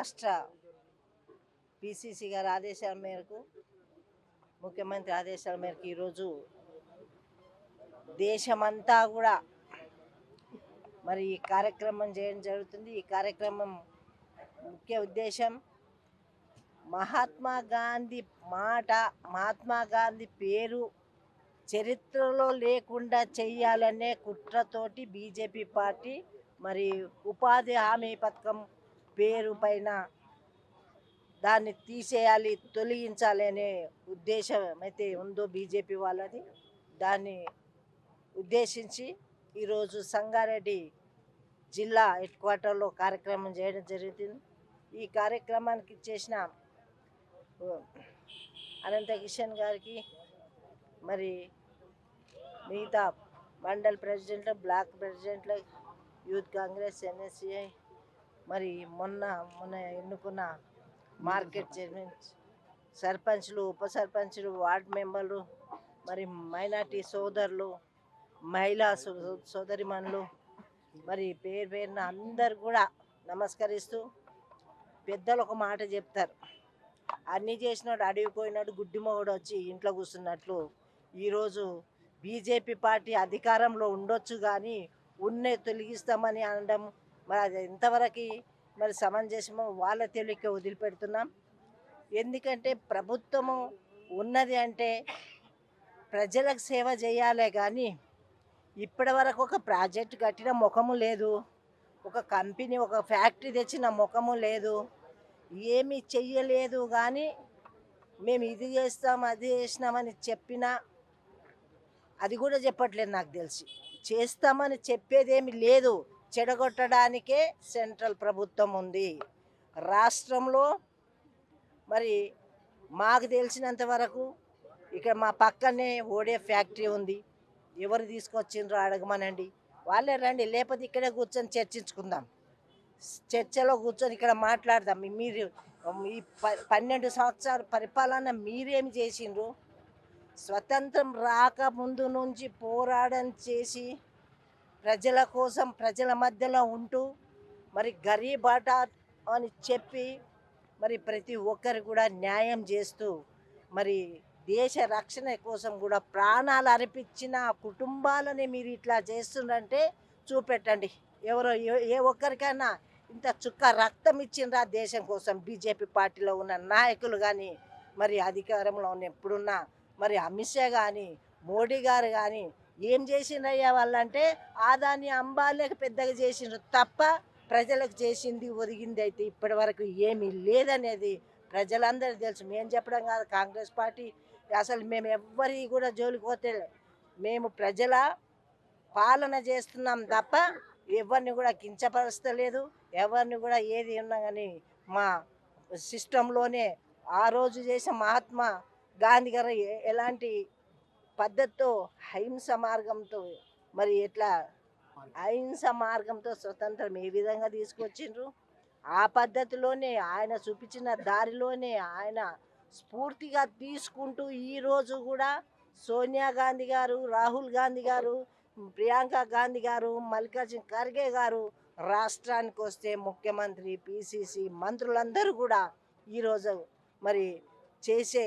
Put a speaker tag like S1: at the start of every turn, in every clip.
S1: రాష్ట్ర పిసిసి గారి ఆదేశాల మేరకు ముఖ్యమంత్రి ఆదేశాల మేరకు ఈరోజు దేశమంతా కూడా మరి ఈ కార్యక్రమం చేయడం జరుగుతుంది. ఈ కార్యక్రమం ముఖ్య ఉద్దేశం మహాత్మా గాంధీ మాట మహాత్మా గాంధీ పేరు చరిత్రలో లేకుండా చెయ్యాలనే కుట్రతోటి బీజేపీ పార్టీ మరి ఉపాధి హామీ పథకం పేరు పైన దాన్ని తీసేయాలి తొలగించాలి అనే ఉద్దేశం అయితే ఉందో బీజేపీ వాళ్ళది. దాన్ని ఉద్దేశించి ఈరోజు సంగారెడ్డి జిల్లా హెడ్ క్వార్టర్లో కార్యక్రమం చేయడం జరుగుతుంది ఈ కార్యక్రమానికి చేసిన అనంత కిషన్ గారికి మరి మిగతా మండల్ ప్రెసిడెంట్లు బ్లాక్ ప్రెసిడెంట్లు యూత్ కాంగ్రెస్ ఎన్ఎస్సిఐ మరి మొన్న మొన్న ఎన్నుకున్న మార్కెట్ చైర్మన్ సర్పంచ్లు ఉప సర్పంచ్లు వార్డ్ మెంబర్లు మరి మైనార్టీ సోదరులు మహిళా సో- సోదరిమణులు మరి పేరు పేరున అందరు కూడా నమస్కరిస్తూ పెద్దలు ఒక మాట చెప్తారు. అన్నీ చేసినాడు అడవి పోయినాడు గుడ్డి మొగడు వచ్చి ఇంట్లో కూర్చున్నట్లు ఈరోజు బీజేపీ పార్టీ అధికారంలో ఉండొచ్చు కానీ ఉన్నే తొలగిస్తామని అనడం మరి అది ఎంతవరకు మరి సమంజసమో వాళ్ళ తెలివికి వదిలిపెడుతున్నాం. ఎందుకంటే ప్రభుత్వము ఉన్నది అంటే ప్రజలకు సేవ చేయాలే కానీ ఇప్పటి వరకు ఒక ప్రాజెక్ట్ కట్టిన ముఖము లేదు. ఒక కంపెనీ ఒక ఫ్యాక్టరీ తెచ్చిన ముఖము లేదు. ఏమీ చెయ్యలేదు కానీ మేము ఇది చేస్తాం అది చేసినామని చెప్పినా అది కూడా చెప్పట్లేదు నాకు తెలిసి. చేస్తామని చెప్పేదేమి లేదు. చెడగొట్టడానికే సెంట్రల్ ప్రభుత్వం ఉంది. రాష్ట్రంలో మరి మాకు తెలిసినంత వరకు ఇక్కడ మా పక్కనే ఓడే ఫ్యాక్టరీ ఉంది. ఎవరు తీసుకొచ్చిండ్రో అడగమనండి. వాళ్ళే రండి లేకపోతే ఇక్కడే కూర్చొని చర్చించుకుందాం. చర్చలో కూర్చొని ఇక్కడ మాట్లాడదాం. మీరు ఈ ప- పన్నెండు సంవత్సరాల పరిపాలన మీరేమి చేసిండ్రు? స్వతంత్రం రాకముందు నుంచి పోరాటం చేసి ప్రజల కోసం ప్రజల మధ్యలో ఉంటూ మరి గరీబ్ అని చెప్పి మరి ప్రతి ఒక్కరు కూడా న్యాయం చేస్తూ మరి దేశ రక్షణ కోసం కూడా ప్రాణాలు అర్పించిన కుటుంబాలని మీరు ఇట్లా చేస్తుండంటే చూపెట్టండి. ఎవరో ఏ- ఏ ఒక్కరికైనా ఇంత చుక్క రక్తం ఇచ్చిండ్రా దేశం కోసం. బీజేపీ పార్టీలో ఉన్న నాయకులు కానీ మరి అధికారంలో ఉన్న ఎప్పుడున్నా మరి అమిత్ షా కానీ మోడీ గారు కానీ ఏం చేసిండ్రయ్యా వాళ్ళంటే ఆదాని అంబాలేక పెద్దగా చేసిండ్రు తప్ప ప్రజలకు చేసింది ఒదిగింది అయితే ఇప్పటి వరకు ఏమీ లేదనేది ప్రజలందరూ తెలుసు. మేము చెప్పడం కాదు కాంగ్రెస్ పార్టీ అసలు మేము ఎవ్వరి కూడా జోలికి పోతే మేము ప్రజల పాలన చేస్తున్నాం తప్ప ఎవరిని కూడా కించపరుస్తలేదు ఎవరిని కూడా ఏది ఉన్నా కానీ మా సిస్టంలోనే ఆ రోజు చేసిన మహాత్మా గాంధీ గారు ఎలాంటి పద్ధతితో అహింస మార్గంతో మరి ఎట్లా అహింస మార్గంతో స్వతంత్రం ఏ విధంగా తీసుకొచ్చిండ్రు? ఆ పద్ధతిలోనే ఆయన చూపించిన దారిలోనే ఆయన స్ఫూర్తిగా తీసుకుంటూ ఈరోజు కూడా సోనియా గాంధీ గారు రాహుల్ గాంధీ గారు ప్రియాంక గాంధీ గారు మల్లికార్జున ఖర్గే గారు రాష్ట్రానికి వస్తే ముఖ్యమంత్రి పిసిసి మంత్రులందరూ కూడా ఈరోజు మరి చేసే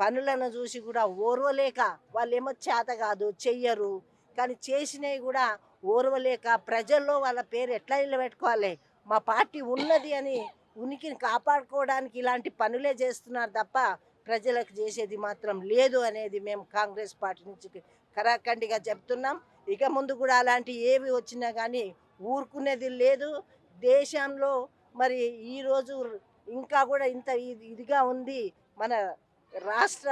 S1: పనులను చూసి కూడా ఓర్వలేక వాళ్ళు ఏమో చేత కాదు చెయ్యరు. కానీ చేసినవి కూడా ఓర్వలేక ప్రజల్లో వాళ్ళ పేరు ఎట్లా నిలబెట్టుకోవాలి? మా పార్టీ ఉన్నది అని ఉనికిని కాపాడుకోవడానికి ఇలాంటి పనులే చేస్తున్నారు తప్ప ప్రజలకు చేసేది మాత్రం లేదు అనేది మేము కాంగ్రెస్ పార్టీ నుంచి కరాఖండిగా చెప్తున్నాం. ఇక ముందు కూడా అలాంటి ఏవి వచ్చినా కానీ ఊరుకునేది లేదు. దేశంలో మరి ఈరోజు ఇంకా కూడా ఇంత ఇది- ఇదిగా ఉంది. మన రాష్ట్ర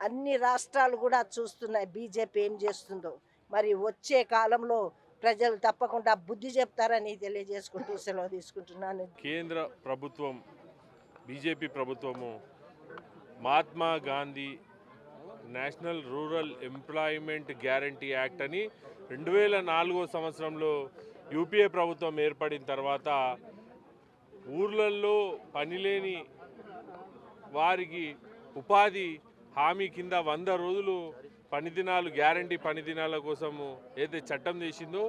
S1: అన్ని రాష్ట్రాలు కూడా చూస్తున్నాయి. బీజేపీ ఏం చేస్తుందో. మరి వచ్చే కాలంలో ప్రజలు తప్పకుండా బుద్ధి చెప్తారని తెలియజేసుకుంటూ సెలవు తీసుకుంటున్నాను.
S2: కేంద్ర ప్రభుత్వం బీజేపీ ప్రభుత్వము Mahatma Gandhi national rural employment guarantee act అని రెండు వేల నాలుగో సంవత్సరంలో యూపీఏ ప్రభుత్వం ఏర్పడిన తర్వాత ఊర్లల్లో పనిలేని వారికి ఉపాధి హామీ కింద వంద రోజులు పనిదినాలు గ్యారంటీ పనిదినాల కోసము ఏదైతే చట్టం చేసిందో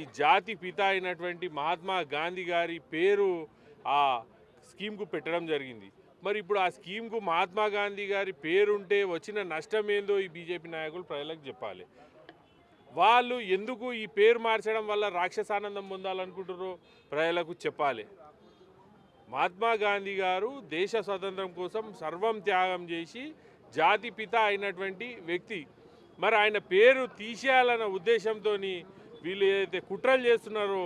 S2: ఈ జాతి పిత అయినటువంటి మహాత్మా గాంధీ గారి పేరు ఆ స్కీమ్కు పెట్టడం జరిగింది. మరి ఇప్పుడు ఆ స్కీమ్కు మహాత్మా గాంధీ గారి పేరుంటే వచ్చిన నష్టం ఏందో ఈ బీజేపీ నాయకులు ప్రజలకు చెప్పాలి. వాళ్ళు ఎందుకు ఈ పేరు మార్చడం వల్ల రాక్షసానందం పొందాలనుకుంటారో ప్రజలకు చెప్పాలి. మహాత్మా గాంధీ గారు దేశ స్వతంత్రం కోసం సర్వం త్యాగం చేసి జాతి పిత అయినటువంటి వ్యక్తి. మరి ఆయన పేరు తీసేయాలన్న ఉద్దేశంతో వీళ్ళు ఏదైతే కుట్రలు చేస్తున్నారో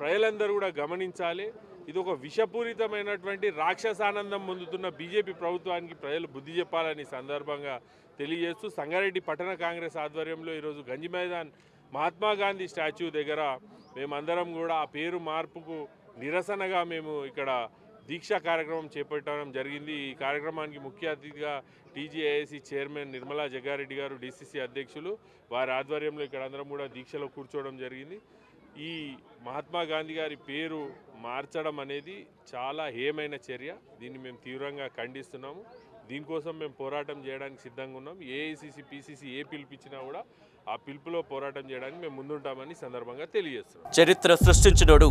S2: ప్రజలందరూ కూడా గమనించాలి. ఇది ఒక విషపూరితమైనటువంటి రాక్షసానందం పొందుతున్న బీజేపీ ప్రభుత్వానికి ప్రజలు బుద్ధి చెప్పాలని సందర్భంగా తెలియజేస్తూ సంగారెడ్డి పట్టణ కాంగ్రెస్ ఆధ్వర్యంలో ఈరోజు గంజి మైదాన్ మహాత్మా గాంధీ స్టాచ్యూ దగ్గర మేమందరం కూడా ఆ పేరు మార్పుకు నిరసనగా మేము ఇక్కడ దీక్షా కార్యక్రమం చేపట్టడం జరిగింది. ఈ కార్యక్రమానికి ముఖ్య అతిథిగా టీజీఐఏసీ చైర్మన్ నిర్మలా జగ్గారెడ్డి గారు డీసీసీ అధ్యక్షులు వారి ఆధ్వర్యంలో ఇక్కడ అందరం కూడా దీక్షలో కూర్చోవడం జరిగింది. ఈ మహాత్మా గాంధీ గారి పేరు మార్చడం అనేది చాలా హేమైన చర్య. దీన్ని మేము తీవ్రంగా ఖండిస్తున్నాము. దీనికోసం మేము పోరాటం చేయడానికి సిద్ధంగా ఉన్నాం. ఏఐసిసి పిసిసి ఏ పిలిపించినా కూడా ఆ పిలుపులో పోరాటం చేయడానికి మేము ముందుంటామని సందర్భంగా తెలియజేస్తున్నాం.
S3: చరిత్ర సృష్టించినోడు.